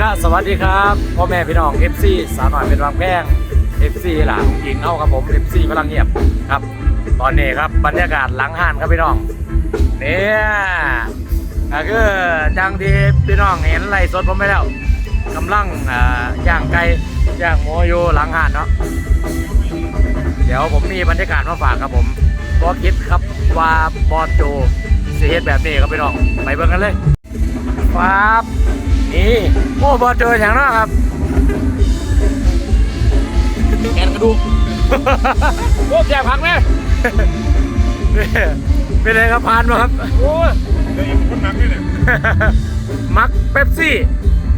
ก็สวัสดีครับพ่อแม่พี่น้อง FC สาวหน่อยเป็นวางแพง FC หล่ะหญิงเอาครับผม FC พลังเงียบครับ ตอนนี้ครับบรรยากาศหลังห้านครับพี่น้องเนี่ยก็คือจังที่พี่น้องเห็นไล่สดผมไปแล้วกำลังอ่าย่างไก่ย่างหมูอยู่หลังห้านเนาะเดี๋ยวผมมีบรรยากาศมาฝากครับผมบอคิดครับว่าบอสโจสิเฮ็ดแบบนี้ครับพี่น้องไปเบิ่งกันเลยครับ นี่โอ้บอเจออย่างนั้นครับ แกนกระดูกโอ้แจกผักไหมนี่เป็นไงครับพานมาครับ โอ้ยเดี๋ยวคนหนักเลยเนี่ยมักเป๊ปซี่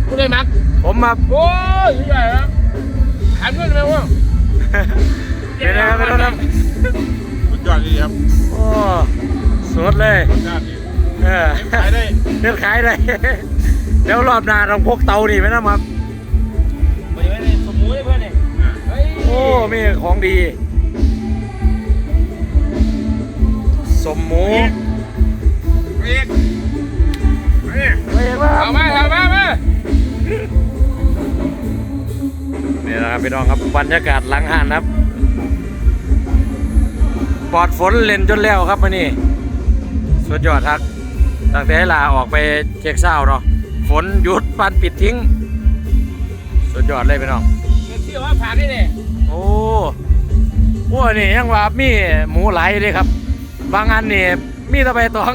กูได้มัก ผมมาโอ้ยใหญ่แล้วถามเพื่อนไหมว่าเป็นไงครับเป็นไงครับสุดยอดดีครับ โอ้สุดเลยรสชาติดีเออขายได้เลือกขายเล ยเดี๋ยวรอบหน้าต้องพกเตานี่ไปนะครับ ไปไว้ในสมุนเพื่อนเนี่ยเฮ้ยโอ้มีของดี สมหมูเรียกมาเนี่ยไม่เห็นว่าเอามาเอามามานี่นะครับพี่น้องครับบรรยากาศหลังห้านครับปลอดฝนเล่นจนแล้วครับมานี่สุดยอดครับตั้งแต่ให้ลาออกไปเช็คเศร้าเนาะ ฝนหยุดปันปิดทิ้ง สุดยอดเลยพี่น้องเชื่อว่าผักนี่เนี่ยโอ้โอ้นี่ยังว่ามีหมูไหลายเลยครับ บางอันนี่มีแตะไปตอง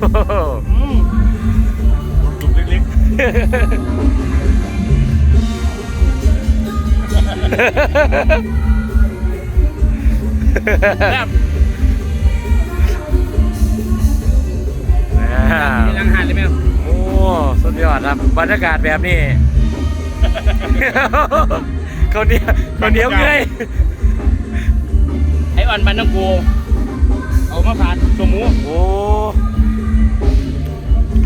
โอ้โหอืมจุกเล็กแซ่บอ่ามีรังหันเลยไหมโอ้สุดยอดครับบรรยากาศแบบนี้ เขาวเหนียวเขาวเหนียวเงยไอ้อ่อนบันน้ำกูเอามาผ่านสมูโอ้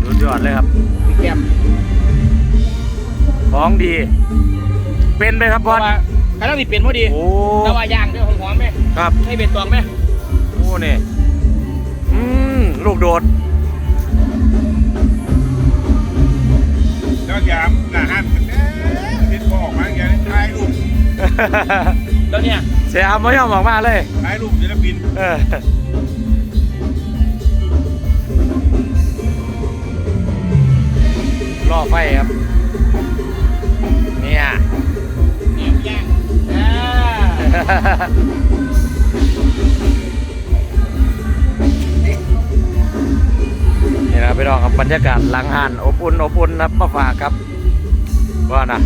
สุดยอดเลยครับแก้มของดี เป็นไปครับเพบอราะลว่ากำลังติดเป็นพอดีโอ้แต่ว่าย่างด้วยหอมๆไหม ครับให้เป็นตวงไหมโอ้นี่อืมลูกโดดๆแล้วยามหน้าหันมันแน่นิดพอออกมาอย่างนี้ถ่ายรูปแล้วเนี่ยเสียอามไม่ยอมออกมาเลยถ่ายรูปศิลปินเออล่อไฟครับ เนี่ยแหนมย่างอ่า บพี่น้องครับบรรยากาศหลังหานอบอุ่นอบอุ่นนะมาฝากครับว่านะ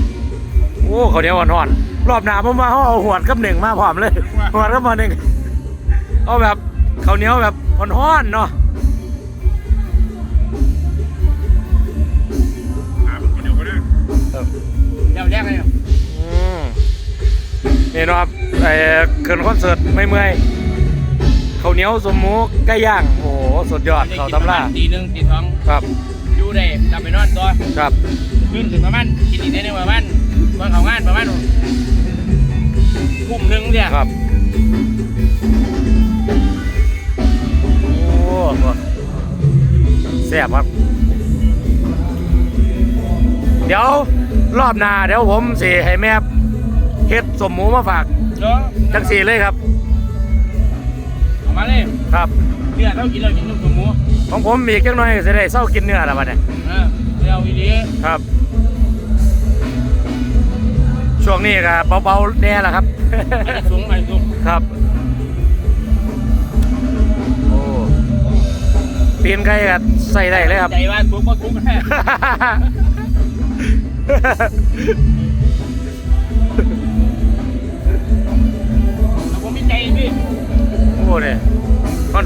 โอ้เขาวเหนียวอ่อนๆรอบหน้าผมมาเขาเอาหวดกับหนึ่งมาพร้อมเลยหวดกับมาหนึ่งเอาแบบเขาวเหนียวแบบอ่อนๆเนาะหามันคนเดียวก็ได้เดี๋ยวแยกเลยอืมนี่เนาะครับไอ้เกินคอนเสิร์ตไม่เมื่อย ข้าวเหนียวสมหมูไก่ย่างโอ้โหสุดยอดเขาวตำล่าตีหนึ่งตีสองครับอยู่ได้กลับไปนอนตัวครับขึ้นถึงประมาณกินอีกได้หนึ่งประมาณวันเขางานประมาณกลุ่มหนึ่งเนี่ยครับโอ้โหแซ่บครับ เดี๋ยวรอบหน้าเดี๋ยวผมสิให้แม่เฮ็ดสมหมูมาฝากเนาะจังสีเลยครับเอา มาเลยครับเนื้อเท่ากินเรากินนุ่มหมูของผมอีกจังหน่อยจะได้เศร้ากินเนื้อแล้วบัดเนี่ยเออเดี๋ยวอีดีครับ ช่วงนี้ก็เบาๆแน่ละครับไปสูงไปสูงครับโอ้ตีนไก่ก็ใส่ได้เลยครับใจว่าสูงก็สูงแค่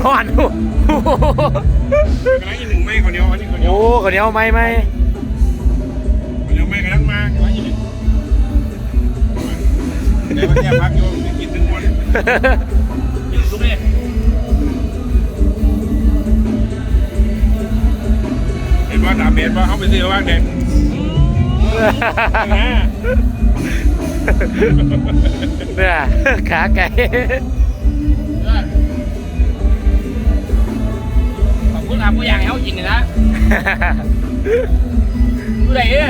นอนนอนๆอยู่กำลังอีกหนึ่งไม่คนเดียวอันนี้คนเดียวโอ้ข้าวเหนียวไหมไหมคนเดียวไม่กำลังมากำลังอีกหนึ่งเดี๋ยวมาแก้พักโยมจะกินถึงวันกินสูงเลยเห็นว่าดาเมจว่าเขาไปซื้อว่างเด็กเนี่ยขาไก่ ทำกูอยากให้เขากินเลยนะดูได้เอ้ย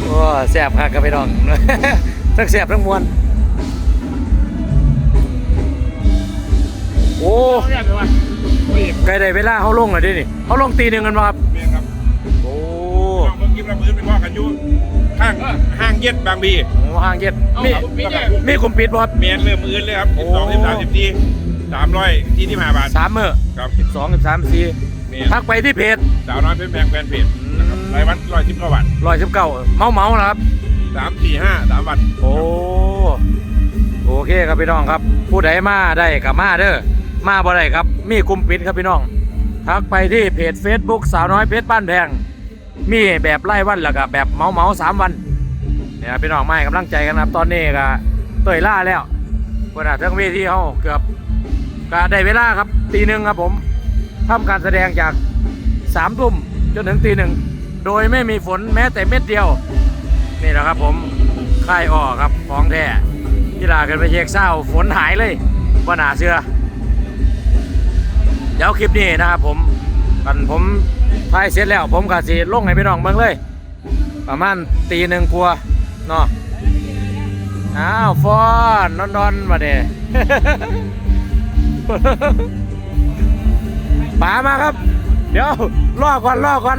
โอ้แซ่บคักกับพี่น้อง ทั้งแซ่บทั้งมวน โอ้เขาอยากไปว่าโอ้ยใกล้ได้เวลาเขาลงแล้วดินี่เขาลงตีหนึ่งกันมาครับเมียครับโอ้ ลองเบิ่งคลิประมือเป็นพ่อกันอยู่ ห้างห้างเย็ดบางบีโหห่างเย็ดเอามีเขาปิดเนี่ยมีคุมปิดบ่ครับ เมียนเริ่มมือเลยครับโอ้ สิบสองสิบสามสิบสี่สามร้อยที่ที่มาบาทสามมื้อครับสิบสองสิบสามสี่เมียนทักไปที่เพจ สาวน้อยเป็นแพงแฟนเพจนะครับรายวันร้อยสิบกว่าบาทร้อยสิบเก้าเมาเมาๆนะครับ สามสี่ห้าสามวันโอ้โอเคครับพี่น้องครับ ผู้ใดมาได้กับมาเด้อมาบ่ได้ครับ มีกลุ่มปิดครับพี่น้อง ทักไปที่เพจ Facebook สาวน้อยเพชรบ้านแพง มีแบบไล่วันแล้วก็แบบเมาเมาสามวันเนี่ยครับพี่น้องมาให้กำลังใจกันครับตอนนี้ก็เตยล่าแล้วเพื่อนอาทั้งเวทีเขาเกือบก็ได้เวลาครับตีหนึ่งครับผมทำการแสดงจากสามทุ่มจนถึงตีหนึ่งโดยไม่มีฝนแม้แต่เม็ดเดียว นี่แหละครับผมค่ายอ้อครับของแท้กีฬากันไปเช็คเศร้าฝนหายเลยว่าหนาเชื่อเดี๋ยวคลิปนี้นะครับผมกันผม ถ่ายเสร็จแล้วผมก็สิลงให้พี่น้องเบิ่งเลย ประมาณตีหนึ่งกลัวเนาะอ้าวฟอนนอนนอนมาเด้ป๋ามาครับ เดี๋ยวรอก่อนรอก่อน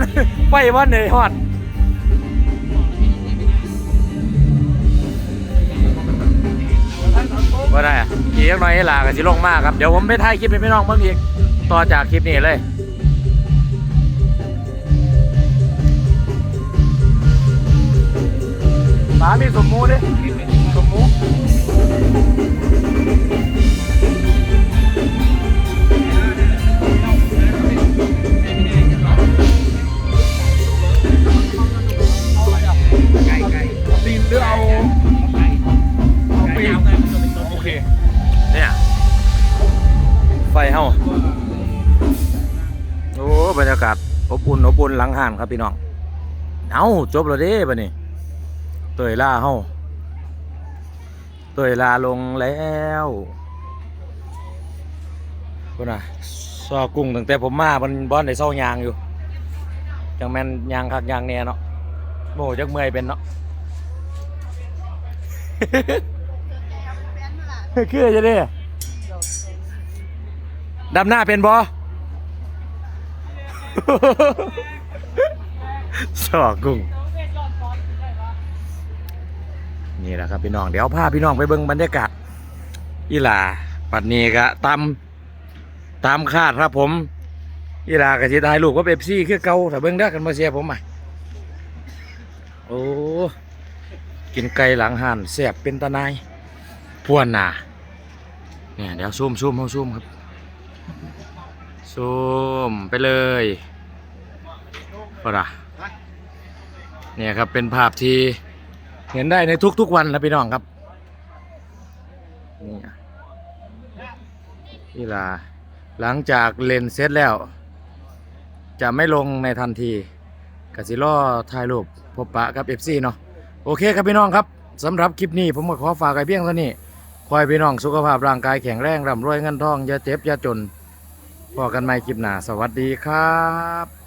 ไปวันไหนฮอดว่าได้อะอีกหน่อยให้ลากันสิลงมากครับ เดี๋ยวผมไปถ่ายคลิปให้พี่น้องเบิ่งอีก ต่อจากคลิปนี้เลยามีสมมูดิสมมูตีนหรือเอาเอาปีกโอเค เนี่ย ไฟเฮาโอ้ บรรยากาศอบอุ่นอบอุ่นหลังห้านครับพี่น้อง เอาจบแล้วเด้บัดนี้ เตยล่าเฮาเตยลาลงแล้วพุ่นน่ะซอกุ้งตั้งแต่ผมมามันบอนได้เศร้ายางอยู่จังแม่นยางคักยางแน่เนาะโมจักเมื่อยเป็นเนาะคือจะได้ดำหน้าเป็นบอสอกุ้ง นี่แหละครับพี่น้อง เดี๋ยวพาพี่น้องไปเบิ่งบรรยากาศอีหลาปัดนี้ก็ตามตามคาดครับผมอีหลาก็สิถ่ายรูปกับเอฟซีคือเกาถ้าเบิ่งได้กันมาเชียผมใหม่โอ้กินไก่หลังห่านแสบเป็นตะนายพวนหนาเนี่ยเดี๋ยวซูมซูมเอาซูมครับซูมไปเลยก็ล่ะเนี่ยครับเป็นภาพที่ เห็นได้ในทุกๆวันนะพี่น้องครับ นี่นี่ล่ะหลังจากเลนเสร็จแล้ว จะไม่ลงในทันทีกสิล่อถ่ายรูปพบปะกับ FC เนาะโอเคครับพี่น้องครับสำหรับคลิปนี้ผมก็ขอฝากไว้เพียงเท่านี้คอยพี่น้องสุขภาพร่างกายแข็งแรงร่ำรวยเงินทองอย่าเจ็บอย่าจนพอกันใหม่คลิปหน้าสวัสดีครับ